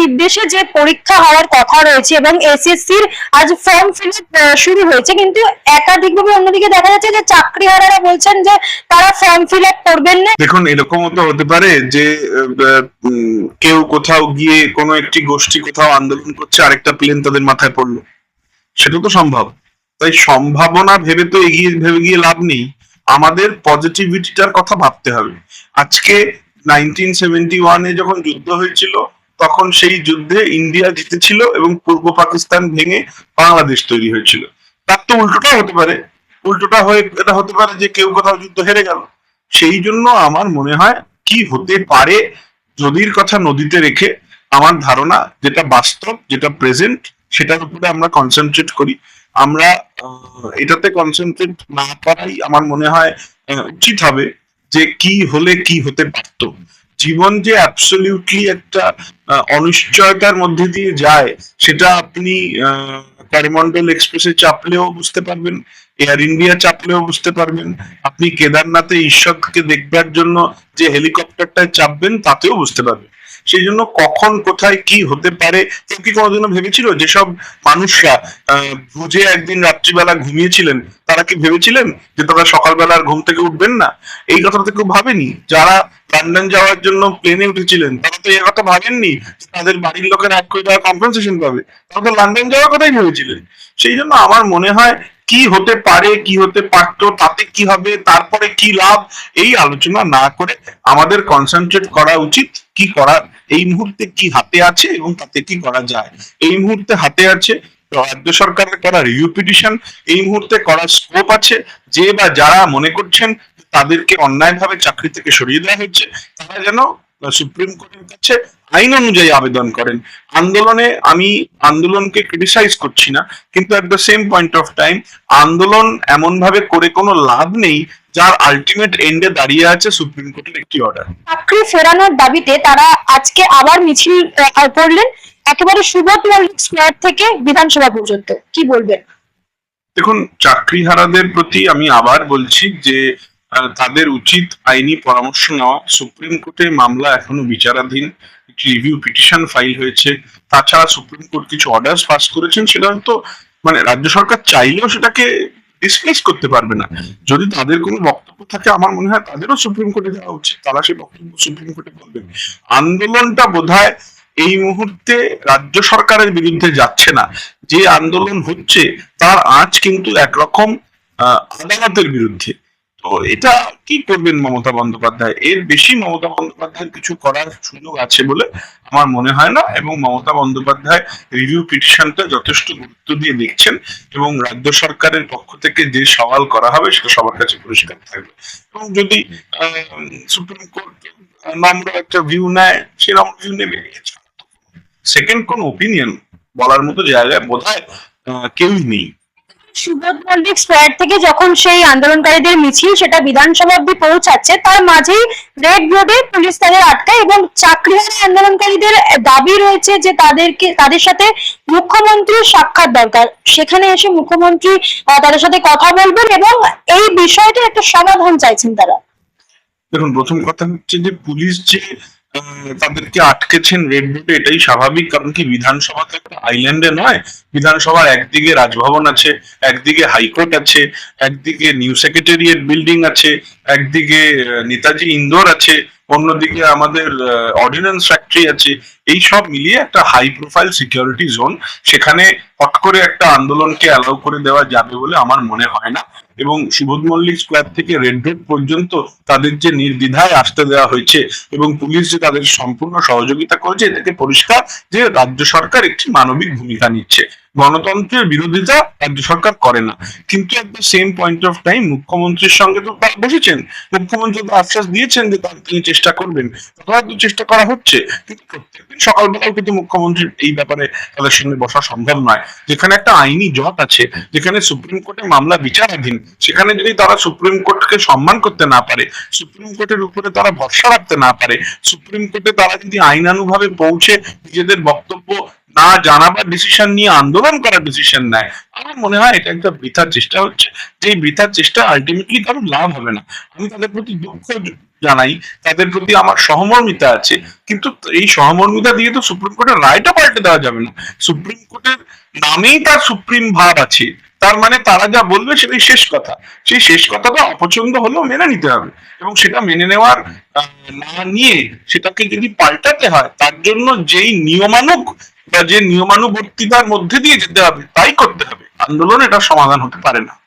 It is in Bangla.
নির্দেশে যে পরীক্ষা হওয়ার কথা রয়েছে এবং এসএসসির আজ ফর্ম ফিল শুরু হয়েছে, কিন্তু অন্যদিকে দেখা যাচ্ছে যে চাকরিহারারা বলছেন যে তারা ফর্ম ফিল করবেন না। দেখুন, এরকমও তো হতে পারে যে কেউ কোথাও গিয়ে কোনো একটি গোষ্ঠী কোথাও আন্দোলন করছে, আরেকটা প্লেন তাদের মাথায় পড়ল। সেটা তো সম্ভব। তাই সম্ভাবনা ভেবে তো এগিয়ে, ভেবে গিয়ে লাভ নেই। আমাদের পজিটিভিটিটার কথা ভাবতে হবে। আজকে নাইনটিন সেভেন্টি ওয়ানে যখন যুদ্ধ হয়েছিল, তখন সেই যুদ্ধে ইন্ডিয়া জিতেছিল এবং পূর্ব পাকিস্তান ভেঙে বাংলাদেশ তৈরি হয়েছিল। তার তো উল্টোটা হতে পারে। উল্টোটা হয়ে, এটা হতে পারে যে কেউ কোথাও যুদ্ধ হেরে গেল। সেই জন্য আমার মনে হয় কি হতে পারে নদীর কথা নদীতে রেখে আমার ধারণা যেটা বাস্তব, যেটা প্রেজেন্ট সেটার উপরে আমরা কনসেন্ট্রেট করি। আমরা এটাতে কনসেন্ট্রেট না করাই আমার মনে হয় উচিত হবে। যে কি হলে কি হতে পারত। জীবন যে অ্যাবসলিউটলি একটা অনিশ্চয়তার মধ্যে দিয়ে যায় সেটা আপনি আহ, করমন্ডল এক্সপ্রেসে চাপলেও বুঝতে পারবেন এয়ার ইন্ডিয়া চাপলেও বুঝতে পারবেন আপনি কেদারনাথে ঈশ্বরকে দেখবার জন্য যে হেলিকপ্টারটায় চাপবেন তাতেও বুঝতে পারবেন। সেই জন্য কখন, কোথায়, কি হতে পারে, কেউ কি কোনোদিনও ভেবেছিল? যেসব মানুষরা ভুজে একদিন রাত্রিবেলা ঘুমিয়েছিলেন, তারা কি ভেবেছিলেন যে তারা সকালবেলা ঘুম থেকে উঠবেন না? এই কথাটা তো কেউ ভাবেনি? যারা লন্ডন যাওয়ার জন্য প্লেনে উঠেছিলেন, তারা তো এই কথা ভাবেননি তাদের বাড়ির লোকের এক কোটি টাকা কম্পেনসেশন পাবে। তারা তো লন্ডন যাওয়ার কথাই ভেবেছিলেন। সেই জন্য আমার মনে হয়, কি হতে পারে, কি হতে পারতো, তাতে কি হবে, তারপরে কি লাভ, এই আলোচনা না করে আমাদের কনসেন্ট্রেট করা উচিত। কি করার এই মুহূর্তে কি হাতে আছে এবং তাতে কি করা যায়? এই মুহূর্তে হাতে আছে রাজ্য সরকারের করা রিভিউ এই মুহূর্তে করার স্কোপ আছে। যে বা যারা মনে করছেন তাদেরকে অন্যায়ভাবে চাকরি থেকে সরিয়ে দেওয়া হচ্ছে তারা যেন সুপ্রিম কোর্টের কাছে আইন অনুযায়ী আবেদন করেন। আন্দোলনে আমি আন্দোলনকে ক্রিটিসাইজ করছি না, কিন্তু at the same point of time আন্দোলন এমন ভাবে করে কোনো লাভ নেই যার আলটিমেট এন্ডে দাঁড়িয়ে আছে সুপ্রিম কোর্টের একটি অর্ডার চাকরি ফেরানোর দাবিতে তারা আজকে আবার মিছিল করলেন একেবারে সুবোধ মল্লিক স্কোয়ার থেকে বিধানসভা পর্যন্ত। কি বলবেন? দেখুন চাকরিহারাদের প্রতি আমি আবার বলছি যে তাদের উচিত আইনি পরামর্শ নেওয়া। সুপ্রিম কোর্টে মামলা এখনও বিচারাধীন। রিভিউ পিটিশন ফাইল হয়েছে। তাছাড়া সুপ্রিম কোর্ট কিছু অর্ডার পাস করেছেন সেটা হয়তো মানে রাজ্য সরকার চাইলেও সেটাকে ডিসপ্লেস করতে পারবে না। যদি তাদের কোনো বক্তব্য থাকে আমার মনে হয় তাদেরও সুপ্রিম কোর্টে যাওয়া উচিত। তারা সেই বক্তব্য সুপ্রিম কোর্টে বলবেন আন্দোলনটা বোধ এই মুহূর্তে রাজ্য সরকারের বিরুদ্ধে যাচ্ছে না। যে আন্দোলন হচ্ছে তার আজ কিন্তু একরকম আহ, আদালতের বিরুদ্ধে। তো এটা কি করবেন মমতা বন্দ্যোপাধ্যায়? এর বেশি মমতা বন্দ্যোপাধ্যায়ের কিছু করার সুযোগ আছে বলে আমার মনে হয় না এবং মমতা বন্দ্যোপাধ্যায় রিভিউ পিটিশনটা যথেষ্ট গুরুত্ব দিয়ে দেখছেন এবং রাজ্য সরকারের পক্ষ থেকে যে সওয়াল করা হবে সেটা সবার কাছে পরিষ্কার থাকবে। এবং যদি সুপ্রিম কোর্ট নম্র একটা ভিউ নেয়, সেরকম ভিউ নেবে সেকেন্ড কোন ওপিনিয়ন বলার মতো জায়গায় বোধ হয় কেউই নেই। সুবোধ মল্লিক স্কোয়ার থেকে যখন সেই আন্দোলনকারীদের মিছিল, সেটা বিধানসভা অব্দি পৌঁছাচ্ছে, তার মাঝেই রেড রোডে পুলিশ তাদের আটকায় এবং চাকরিহারা আন্দোলনকারীদের দাবি রয়েছে যে তাদেরকে, তাদের সাথে মুখ্যমন্ত্রীর সাক্ষাৎ দরকার। সেখানে এসে মুখ্যমন্ত্রী তাদের সাথে কথা বলবেন এবং এই বিষয়টির একটা সমাধান চাইছেন তারা। দেখুন, প্রথম কথা হচ্ছে যে পুলিশ যে তাদেরকে আটকেছেন রেড রোডে এটাই স্বাভাবিক, কারণ কি বিধানসভা তো একটা আইল্যান্ডে নয়। বিধানসভার একদিকে রাজভবন আছে, একদিকে হাইকোর্ট আছে, একদিকে নিউ সেক্রেটারিয়েট বিল্ডিং আছে, একদিকে নেতাজি ইন্দোর আছে, অন্যদিকে আমাদের অর্ডিন্যান্স ফ্যাক্টরি আছে। এই সব মিলিয়ে একটা হাই প্রোফাইল সিকিউরিটি জোন সেখানে হট করে একটা আন্দোলনকে অ্যালাউ করে দেওয়া যাবে বলে আমার মনে হয় না। এবং সুবোধ মল্লিক স্কোয়ার থেকে রেড রোড পর্যন্ত তাদের যে নির্দ্বিধায় আসতে দেওয়া হয়েছে এবং পুলিশ যে তাদের সম্পূর্ণ সহযোগিতা করেছে, এটাকে পরিষ্কার যে রাজ্য সরকার একটি মানবিক ভূমিকা নিচ্ছে। গণতন্ত্রের বিরোধিতা রাজ্য সরকার করে না। কিন্তু at the same point of time মুখ্যমন্ত্রীর সঙ্গে তো বসেছেন। মুখ্যমন্ত্রী তো আশ্বাস দিয়েছেন যে তিনি চেষ্টা করবেন। তারা তো চেষ্টা করা হচ্ছে। কিন্তু প্রত্যেকদিন সকালবেলাও কিন্তু মুখ্যমন্ত্রীর এই ব্যাপারে তাদের সঙ্গে বসা সম্ভব নয়। যেখানে একটা আইনি জট আছে, যেখানে সুপ্রিম কোর্টে মামলা বিচারাধীন, সেখানে যদি তারা সুপ্রিম কোর্টকে সম্মান করতে না পারে, সুপ্রিম কোর্টের উপরে তারা ভরসা রাখতে না পারে, সুপ্রিম কোর্টে তারা যদি আইনানুভাবে পৌঁছে নিজেদের বক্তব্য না জানাবার ডিসিশন নিয়ে আন্দোলন করার ডিসিশন নেয়। আমার মনে হয় এটা একটা বৃথার চেষ্টা হচ্ছে। যে বৃথার চেষ্টা আলটিমেটলি কারও লাভ হবে না। আমি তাদের প্রতি দুঃখ জানাই, তাদের প্রতি আমার সহমর্মিতা আছে। কিন্তু এই সহমর্মিতা দিয়ে তো সুপ্রিম কোর্টের রায়টা পাল্টে দেওয়া যাবে না। সুপ্রিম কোর্টের নামেই তার সুপ্রিম ভাব আছে। তার মানে তারা যা বলবে সেটাই শেষ কথা। সেই শেষ কথাটা অপছন্দ হলেও মেনে নিতে হবে। এবং সেটা মেনে নেওয়ার না নিয়ে সেটাকে যদি পাল্টাতে হয়, তার জন্য যেই নিয়মানুগ বা যে নিয়মানুবর্তিতার মধ্যে দিয়ে যেতে হবে, তাই করতে হবে। আন্দোলন এটা সমাধান হতে পারে না।